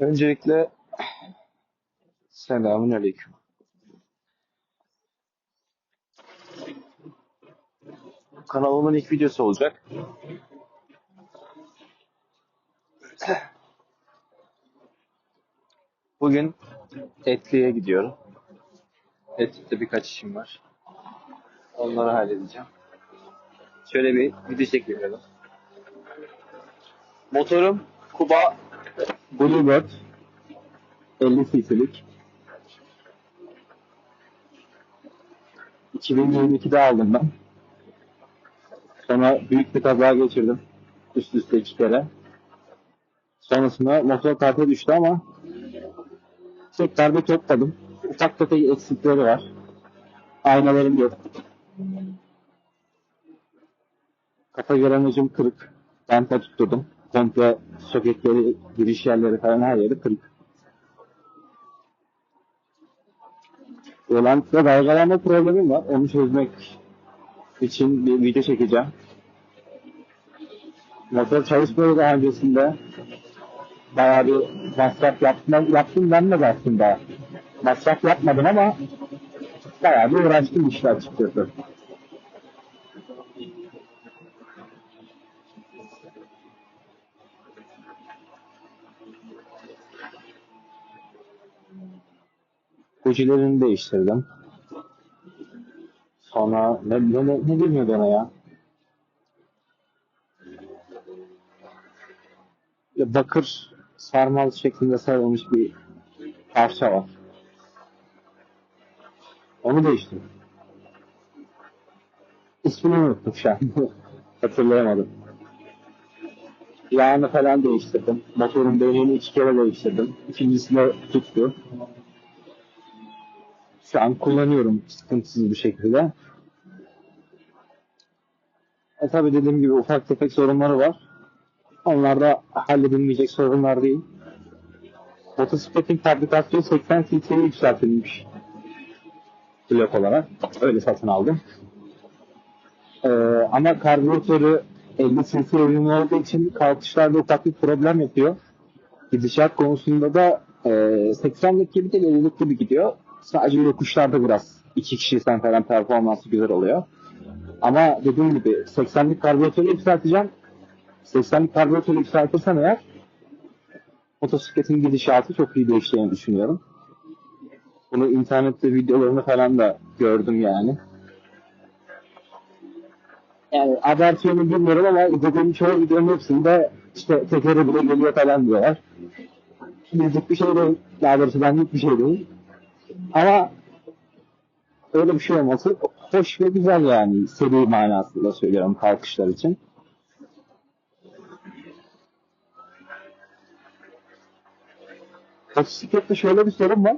Öncelikle selamun aleyküm. Kanalımın ilk videosu olacak. Bugün Etli'ye gidiyorum. Etli'de birkaç işim var. Onları halledeceğim. Şöyle bir video çekelim. Motorum Kuba Bluebird 50 cc'lik. 2022'de aldım ben. Sonra büyük bir kaza geçirdim. Üst üste iki kere. Sonrasında motor karta düştü ama tekrar topladım. Ufak tefek eksikleri var. Aynalarım yok. Kafa gramajım kırık. Banta tutturdum. Komple soketleri, giriş yerleri falan her yeri kırık. Rolantıda dalgalanma problemim var. Onu çözmek için bir video çekeceğim. Motor çalışmıyor daha öncesinde. Bayağı bir masraf yaptım, yaptım ben de aslında. Masraf yapmadım ama bayağı bir uğraştım işte açıkçası. Bujilerini değiştirdim. Sonra ne, ne, ne, ne deniyordu ona ya? Bakır sarmal şeklinde sarılmış bir parça var. Onu değiştirdim. İsmini unuttum şu an. Hatırlayamadım. Yağını falan değiştirdim. Motorun deliğini iki kere değiştirdim. İkincisinde tuttu. Şu an kullanıyorum sıkıntısız bir şekilde. E tabi dediğim gibi ufak tefek sorunları var. Onlar da halledilmeyecek sorunlar değil. Motosikletin fabrikasyonu 80 cc'ye yükseltilmiş. Blok olarak. Öyle satın aldım. Ee, ama karbüratörü 50 cc uyumlu olduğu için kalkışlarda ufak bir problem yapıyor. Gidişat konusunda da e, 80'lik gibi değil 50'lik gibi gidiyor. Sadece yokuşlarda biraz iki kişiysen falan performansı güzel oluyor. Ama dediğim gibi 80'lik karbüratörü yükselteceğim. 80'lik karbüratörü yükseltirsem eğer motosikletin gidişatı çok iyi değişeceğini düşünüyorum. Bunu internette videolarını falan da gördüm yani. Yani abartıyorum bilmiyorum ama izlediğim çoğu videonun hepsinde işte tekeri bile geliyor falan diyorlar. Bizlik bir şey değil. Daha doğrusu benlik bir şey değil. Ama öyle bir şey olması hoş ve güzel yani seri manasında söylüyorum kalkışlar için. Motosiklette şöyle bir sorun var.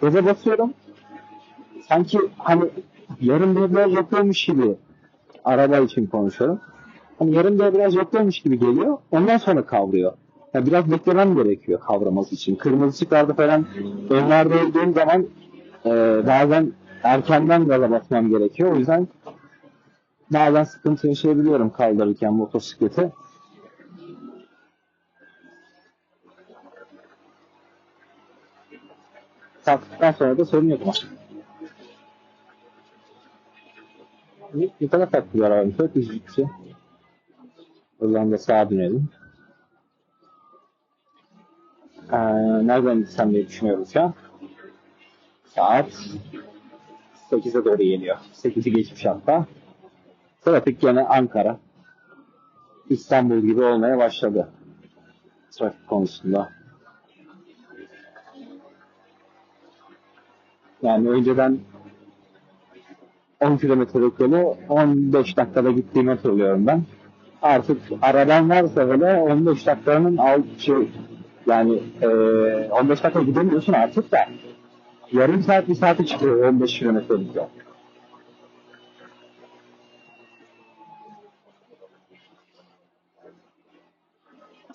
Gaza basıyorum. Sanki hani yarım debriyaj yapıyormuş gibi araba için konuşuyorum. Hani yarım debriyaj yapıyormuş gibi geliyor. Ondan sonra kavruyor. Yani biraz beklemem gerekiyor kavraması için. Kırmızı ışıklarda falan önlerde olduğum zaman e, bazen erkenden gaza basmam gerekiyor. O yüzden bazen sıkıntı yaşayabiliyorum kaldırırken motosikleti. Kalktıktan sonra da sorun yok bir tane farklı bir arabam. Çok şey. O zaman da sağa dönelim. Ee, nereden gitsem diye düşünüyorum şu an. Saat 8'e doğru geliyor. 8'i geçmiş hatta. Trafik gene Ankara. İstanbul gibi olmaya başladı. Trafik konusunda. Yani önceden 10 kilometrelik yolu 15 dakikada gittiğimi hatırlıyorum ben. Artık araban varsa böyle 15 dakikanın alt yani e, 15 dakika gidemiyorsun artık da yarım saat bir saate çıkıyor 15 kilometrelik yol.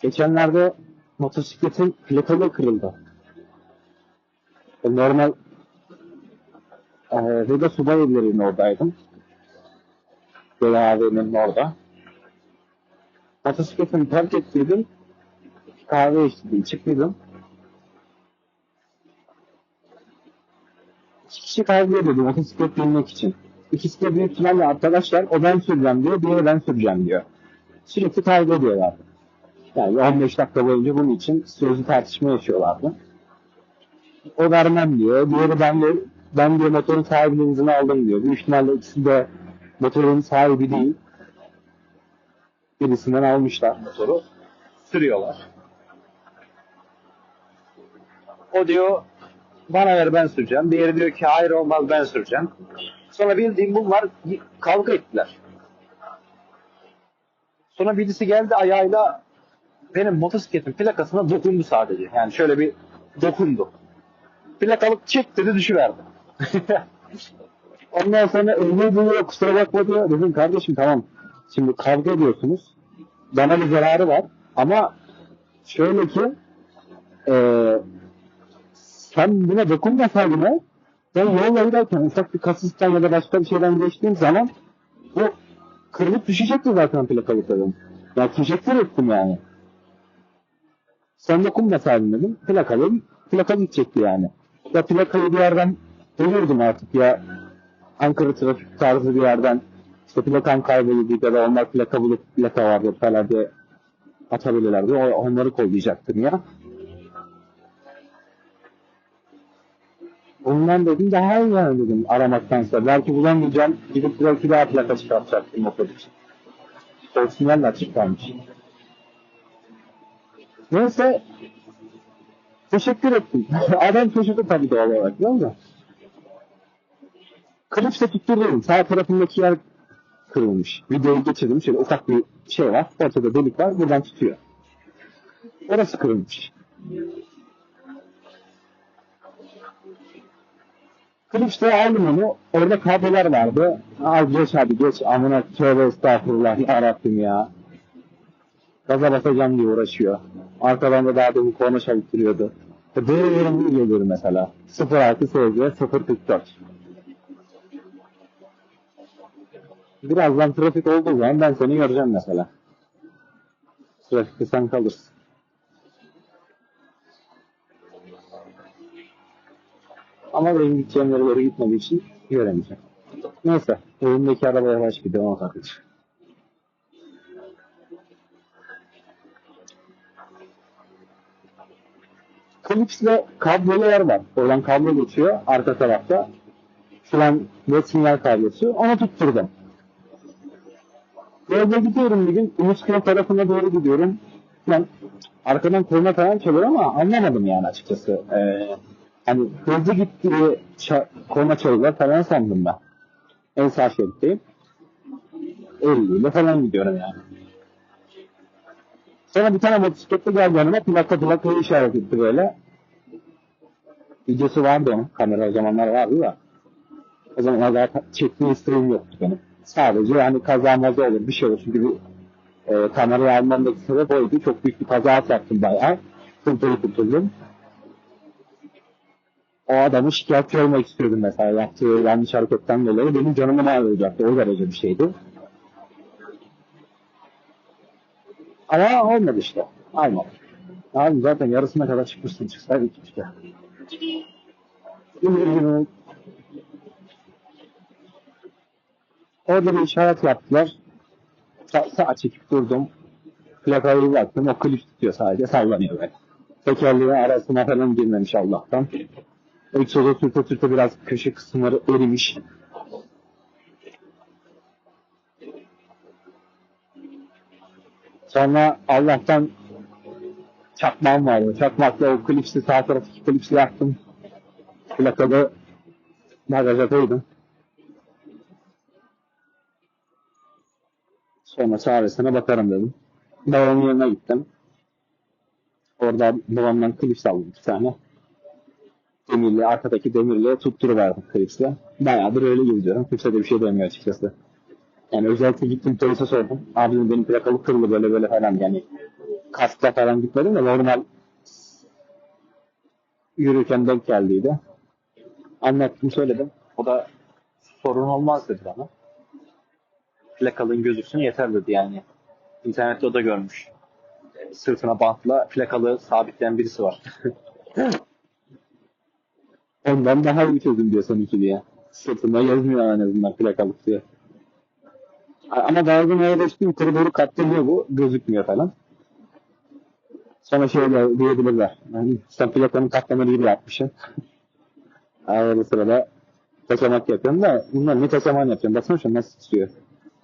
Geçenlerde motosikletin plakalı kırıldı. E, Normal e, Vega Subay evlerinin oradaydım. Vega AVM'nin orada. Motosikletimi terk ettiydim kahve içip yedim. İki kişi kavga ediyordu motosiklet binmek için. İkisi de büyük ihtimalle arkadaşlar o ben süreceğim diyor, diğeri ben süreceğim diyor. Sürekli kavga ediyorlardı. Yani 15 dakika boyunca bunun için sözlü tartışma yaşıyorlardı. O vermem diyor, diğeri ben de ben diyor motorun sahibinin izini aldım diyor. Büyük ihtimalle ikisi de motorun sahibi değil. Birisinden almışlar motoru. Sürüyorlar. O diyor bana ver ben süreceğim. Diğeri diyor ki hayır olmaz ben süreceğim. Sonra bildiğim bunlar kavga ettiler. Sonra birisi geldi ayağıyla benim motosikletin plakasına dokundu sadece. Yani şöyle bir dokundu. Plakalık çık dedi düşüverdi. Ondan sonra özür diliyor kusura bakma diyor. Dedim kardeşim tamam. Şimdi kavga ediyorsunuz. Bana bir zararı var. Ama şöyle ki eee sen buna dokunmasaydın ha, ben yolda giderken ufak bir kasıstan ya da başka bir şeyden geçtiğim zaman bu kırılıp düşecekti zaten plakalıkların. Ya teşekkür ettim yani. Sen dokunmasaydın dedim. Plakalı, plaka gidecekti yani. Ya plakayı bir yerden bulurdum artık ya Ankara trafik tarzı bir yerden işte plakan kayboldu ya da onlar plaka bulup plaka vardı falan diye atabilirlerdi. O, onları kollayacaktım ya. Ondan dedim daha iyi yani dedim aramaktansa. Belki bulamayacağım. Gidip belki daha plaka çıkartacaktım motor için. Orijinaller çıkarmış. Neyse teşekkür ettim. Adam şaşırdı tabii doğal olarak değil mi? Klipse tutturdum. Sağ tarafındaki yer kırılmış. Videoyu geçirdim. Şöyle ufak bir şey var. Ortada delik var. Buradan tutuyor. Orası kırılmış. Klips'te aldım onu. Orada kablolar vardı. Al geç hadi geç. Amına tövbe estağfurullah. Yarabbim ya. Gaza basacağım diye uğraşıyor. Arkadan da daha demin korna çalıştırıyordu. Böyle bir geliyor mesela. 06 SG 044. Birazdan trafik olduğu zaman ben seni göreceğim mesela. Trafikte sen kalırsın. Ama benim gideceğim yere doğru gitmediği için göremeyeceğim. Neyse. Evimdeki arabaya baş gidiyorum o takılır. Klips'le kablolu yer var. Oradan kablo geçiyor arka tarafta. Şu an ve sinyal kablosu. Onu tutturdum. Yolda gidiyorum bir gün. Ünisküla tarafına doğru gidiyorum. Ben arkadan korna falan çalıyor ama anlamadım yani açıkçası. Ee, hani hızlı gittiği ça- korna çalıyorlar falan sandım ben. En sağ şeritteyim. 50 ile falan gidiyorum yani. Sonra bir tane motosikletle geldi yanıma plaka plakayı işaret etti böyle. Videosu vardı onun. Kamera o zamanlar vardı da. O zamanlar daha çekme isteğim yoktu benim. Sadece hani kaza maza olur bir şey olur. Çünkü bir e, kamerayı almamdaki sebep oydu. Çok büyük bir kaza yaptım bayağı. Kurtulup kurtuldum. O adamı şikayetçi olmak istiyordum mesela. Yaptığı yanlış hareketten dolayı benim canımı mal olacaktı. O derece bir şeydi. Ama olmadı işte. Almadı. Abi zaten yarısına kadar çıkmışsın çıksaydık işte. Orada bir işaret yaptılar. Sa sağa çekip durdum. Plakayı baktım. O klip tutuyor sadece. Sallanıyor böyle. Tekerleğin arasına falan girmemiş Allah'tan. Egzoza sürte sürte biraz köşe kısımları erimiş. Sonra Allah'tan çakmağım vardı. Çakmakla o klipsi sağ taraftaki klipsi yaktım. Plakalı bagaja koydum. Sonra çaresine bakarım dedim. Babamın yanına gittim. Orada babamdan klips aldım bir tane. Demirli, arkadaki demirle tutturuverdim klipsle. Bayağıdır öyle gidiyorum. Kimse de bir şey demiyor açıkçası. Yani özellikle gittim polise sordum. Abi benim plakalı kırıldı böyle böyle falan yani. Kaskla falan gitmedim de normal yürürken denk geldiydi. Anlattım söyledim. O da sorun olmaz dedi bana. Plakalın gözüksün yeter dedi yani. İnternette o da görmüş. Sırtına bantla plakalı sabitleyen birisi var. Ondan daha iyi çözdüm diyor son iki diye. Sırtında yazmıyor en azından plakalık diye. Ama bazen öyle işte yukarı doğru katlanıyor bu. Gözükmüyor falan. Sonra şöyle diyebilirler. Yani sen plakanın katlamanı gibi yapmışsın. Arada sırada taşamak yapıyorum da bunlar ne taşaman yapıyorum. Baksana şu nasıl tutuyor.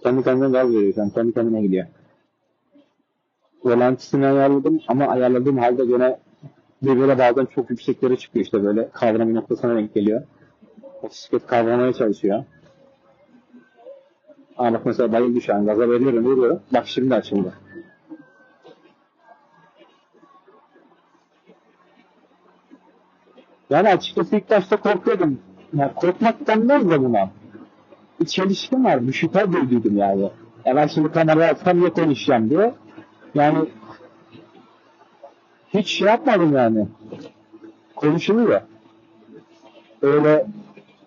Kendi kendine gaz veriyor sen. Kendi kendine gidiyor. Volantisini ayarladım ama ayarladığım halde gene birbirine bazen çok yükseklere çıkıyor işte böyle kavram noktasına denk geliyor. Motosiklet kavramaya çalışıyor. Aa bak mesela bayıldı şu an. Gaza veriyorum veriyorum. Bak şimdi açıldı. Yani açıkçası ilk başta korkuyordum. Ya korkmak denmez de buna. Bir çelişkim var. Bir şüphe duyduydum yani. Ya ben şimdi kamerayı açsam ya konuşacağım diye. Yani hiç şey yapmadım yani. Konuşuluyor. Öyle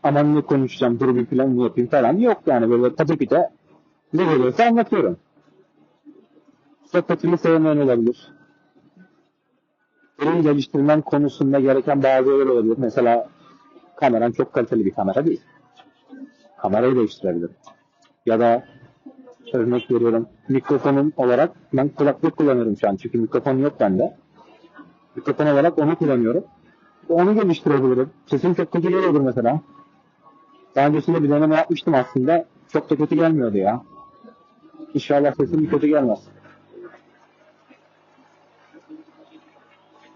aman ne konuşacağım, dur bir plan yapayım falan yok yani böyle de ne geliyorsa anlatıyorum. Sohbetimi sevmeyen olabilir. Benim geliştirmem konusunda gereken bazı şeyler olabilir. Mesela kameram çok kaliteli bir kamera değil. Kamerayı değiştirebilirim. Ya da örnek veriyorum mikrofonum olarak ben kulaklık kullanıyorum şu an çünkü mikrofon yok bende. Mikrofon olarak onu kullanıyorum. Onu geliştirebilirim. Sesim çok kötü geliyordur mesela. Daha öncesinde bir deneme yapmıştım aslında. Çok da kötü gelmiyordu ya. İnşallah sesim kötü gelmez.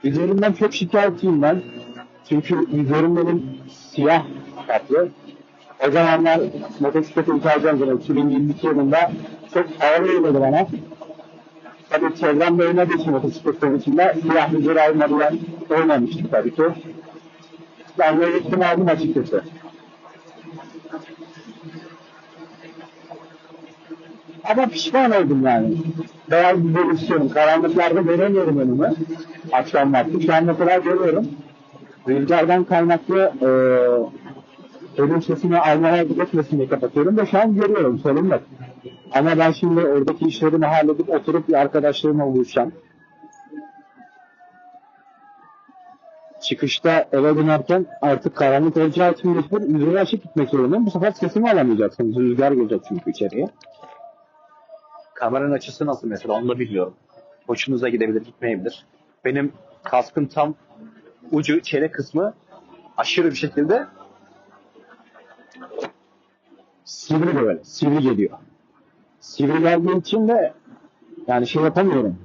Üzerimden çok şikayetçiyim ben. Çünkü üzerim benim siyah kaplı. O zamanlar motosikleti uçaracağım zaman 2022 yılında çok ağır geliyordu bana. Tabii çevremde oynadığı için motosiklet konusunda siyah üzeri almadılar. Oynamıştık tabii ki. Ben de gittim aldım açıkçası. Ama pişman oldum yani. Beyaz bir bol istiyorum. Karanlıklarda göremiyorum önümü. Akşam vakti. Şu an mesela görüyorum. Rüzgardan kaynaklı e, ölüm sesini almaya gitmesin diye kapatıyorum da şu an görüyorum. Sorun yok. Ama ben şimdi oradaki işlerimi halledip oturup bir arkadaşlarımla buluşacağım. Çıkışta eve dönerken artık karanlık olacağı için mecbur üzerine açıp gitmek zorundayım. Bu sefer sesimi alamayacaksınız. Rüzgar gelecek çünkü içeriye. Kameranın açısı nasıl mesela onu da bilmiyorum. Hoşunuza gidebilir gitmeyebilir. Benim kaskın tam ucu çeyrek kısmı aşırı bir şekilde sivri böyle. Sivri geliyor. Sivri geldiği için de yani şey yapamıyorum.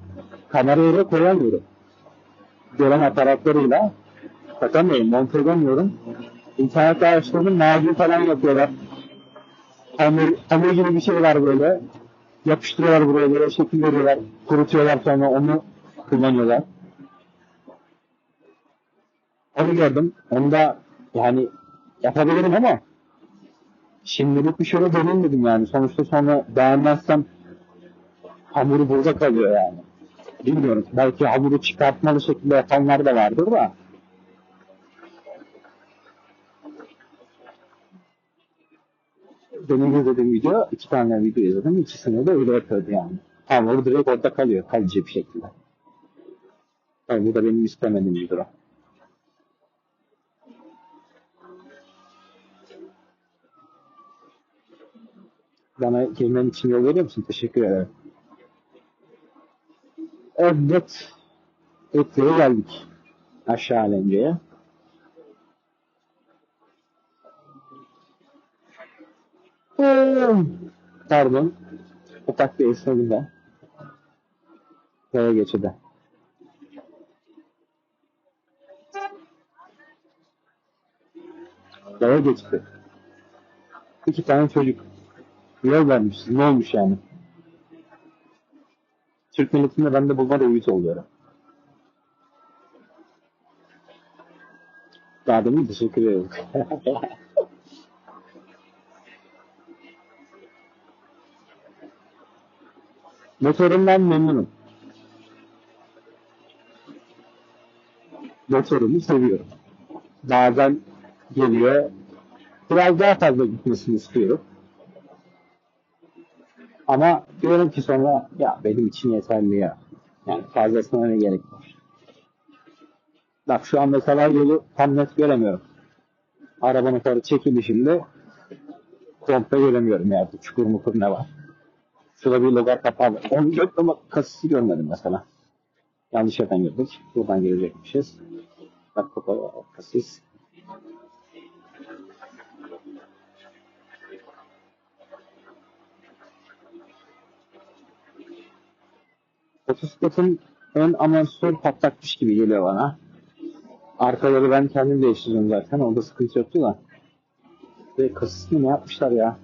Kamerayı da koyamıyorum. Gören aparatlarıyla takamıyorum, monte edemiyorum. İnternette araştırdım, macun falan yapıyorlar. Hamur, hamur gibi bir şey var böyle. Yapıştırıyorlar buraya böyle şekil veriyorlar. Kurutuyorlar sonra onu kullanıyorlar. Onu gördüm. Onu da yani yapabilirim ama şimdilik bir şöyle deneyim dedim yani. Sonuçta sonra beğenmezsem hamuru burada kalıyor yani. Bilmiyorum. Belki hamuru çıkartmalı şekilde yapanlar da vardır da. Benim izlediğim video, iki tane video izledim. İkisini de öyle yapıyordu yani. Hamuru direkt orada kalıyor. Kalıcı bir şekilde. Yani bu da benim istemediğim bir durum. Bana girmem için yol veriyor musun? Teşekkür ederim. Evet. Etli'ye geldik. Aşağı Alemce'ye. Pardon. Ufak bir esnedim ben. Yaya geçidi. Yaya geçti. İki tane çocuk. Yol vermiş. Ne olmuş yani? Türk milletinde ben de bulma reis oluyorum. Daha demin teşekkür ederim. Motorumdan memnunum. Motorumu seviyorum. Bazen geliyor. Biraz daha fazla gitmesini istiyorum. Ama diyorum ki sonra ya benim için yeterli ya. Yani fazlasına ne gerek var? Bak şu an mesela yolu tam net göremiyorum. Arabanın yukarı çekilişinde komple göremiyorum ya. Çukur mukur ne var. Şurada bir logar kapağı var. Onu gördüm ama kasisi görmedim mesela. Yanlış yerden girdik. Buradan girecekmişiz. Bak bakalım kasis. Motosikletin ön amortisör patlakmış gibi geliyor bana. Arkaları ben kendim değiştirdim zaten. Orada sıkıntı yoktu da. Ve kasisini ne yapmışlar ya?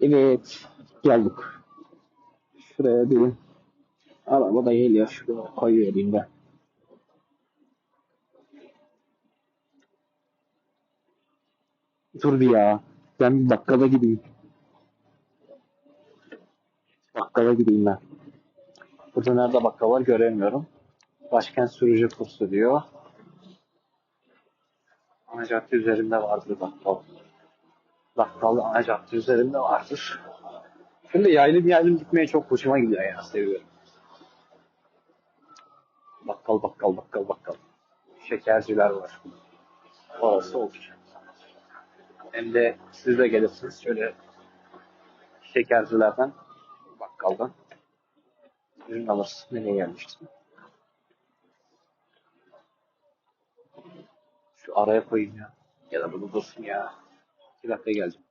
Evet. Geldik. Şuraya bir araba da geliyor. Şuraya koyuvereyim ben. Dur bir ya. Ben bir bakkala gideyim. Bakkala gideyim ben. Burada nerede bakkal var göremiyorum. Başkent sürücü kursu diyor. Ana cadde üzerinde vardır bakkal. Bakkal ana cadde üzerinde vardır. Şimdi yaylım yaylım gitmeye çok hoşuma gidiyor ya seviyorum. Bakkal bakkal bakkal bakkal. Şekerciler var. Orası olur. Hem de siz de gelirsiniz şöyle şekercilerden bakkaldan ürün alırsın. Nereye gelmiştim? Şu araya koyayım ya. Ya da bunu dursun ya. İki dakika geleceğim.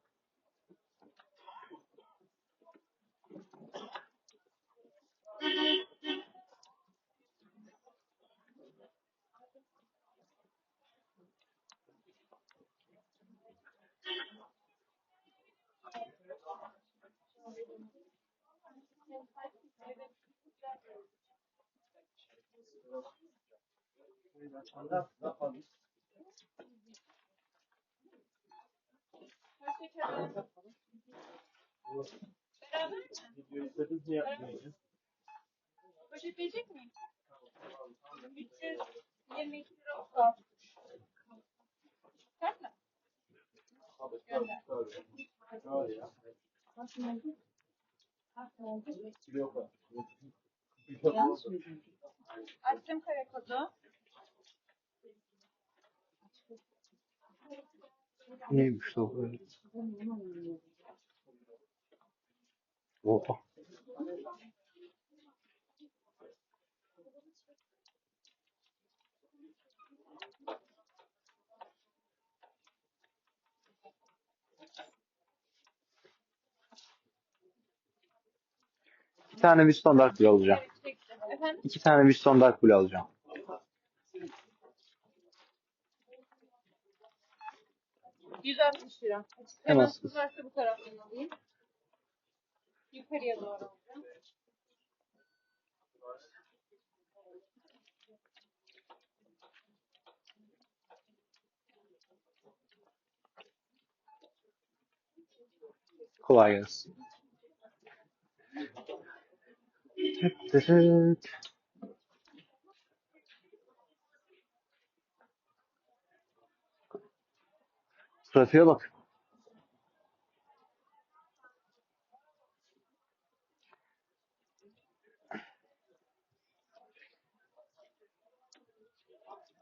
Poşet verecek miyim? 322 lira oldu. Kart mı? Gönder. Nasıl oldu? Nasıl oldu? Yanlış? Açtım kare kodu. Neymiş o böyle? Oha. İki tane bir standart bile alacağım. Efendim? İki tane bir standart bile alacağım. Yüz altmış lira. Hemen Hemen siz. kızarsa bu taraftan alayım. Yukarıya doğru alacağım. Kolay gelsin. Trafiğe bak.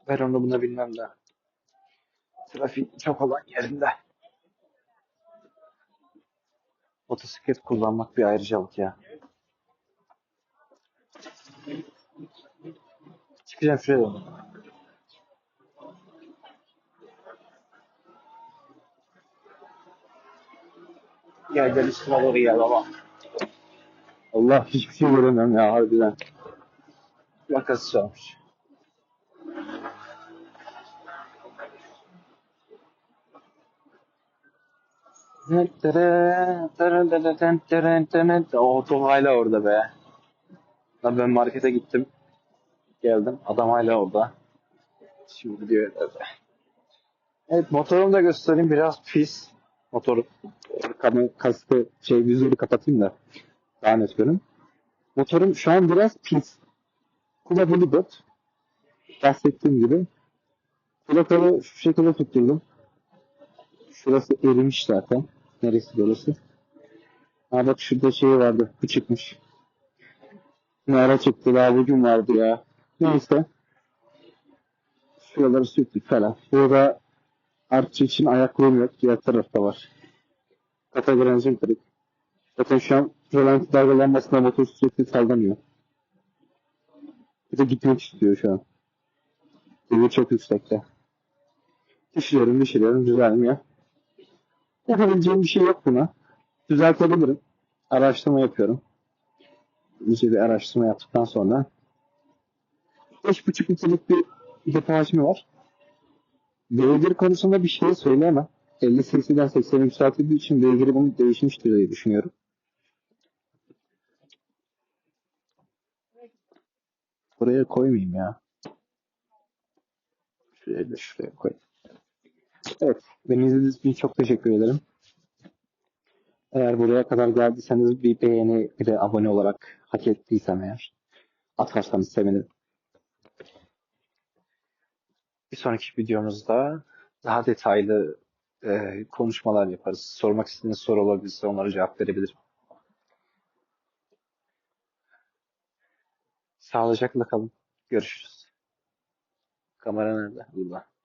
Ben onu buna bilmem de. Trafik çok olan yerinde. Motosiklet kullanmak bir ayrıcalık ya. Çıkacağım şuraya doğru. Gel gel üstüme doğru gel baba. Allah hiçbir şey göremiyorum ya harbiden. Yakası çalmış. O Tom hala orada be. Lan ben markete gittim. Geldim. Adam hala orada. Şimdi diyor. Evet motorumu da göstereyim. Biraz pis. Motoru. Kamera, kaskı, şey vizörü kapatayım da. Daha net görün. Motorum şu an biraz pis. Kulaklı dört. Bahsettiğim gibi. Kulakları şu şekilde tutturdum. Şurası erimiş zaten. Neresi burası? Ha bak şurada şey vardı. Bu çıkmış. Ne ara çıktı daha bugün vardı ya. Neyse. Şuraları sürttük falan. Burada artçı için ayak kolumu yok. Diğer tarafta var. Kategorenzim kırık. Zaten şu an rölanti dalgalanmasına motor sürekli sallanıyor. Bir de gitmek istiyor şu an. Devir çok yüksekte. Düşürüyorum, düşürüyorum, düzelmiyor. Yapabileceğim bir şey yok buna. Düzeltebilirim. Araştırma yapıyorum. İyice bir araştırma yaptıktan sonra 5,5 litrelik bir depo hacmi var. Beygir konusunda bir şey söyleyemem. 50 cc'den 80'e yükseltildiği için beygiri bunu değişmiştir diye düşünüyorum. Buraya koymayayım ya. Şuraya da şuraya koy. Evet. Beni izlediğiniz için çok teşekkür ederim. Eğer buraya kadar geldiyseniz bir beğeni de abone olarak hak ettiysem eğer atarsanız sevinirim. Bir sonraki videomuzda daha detaylı e, konuşmalar yaparız. Sormak istediğiniz soru olabilirse onlara cevap verebilirim. Sağlıcakla kalın. Görüşürüz. Kamera nerede? Burada.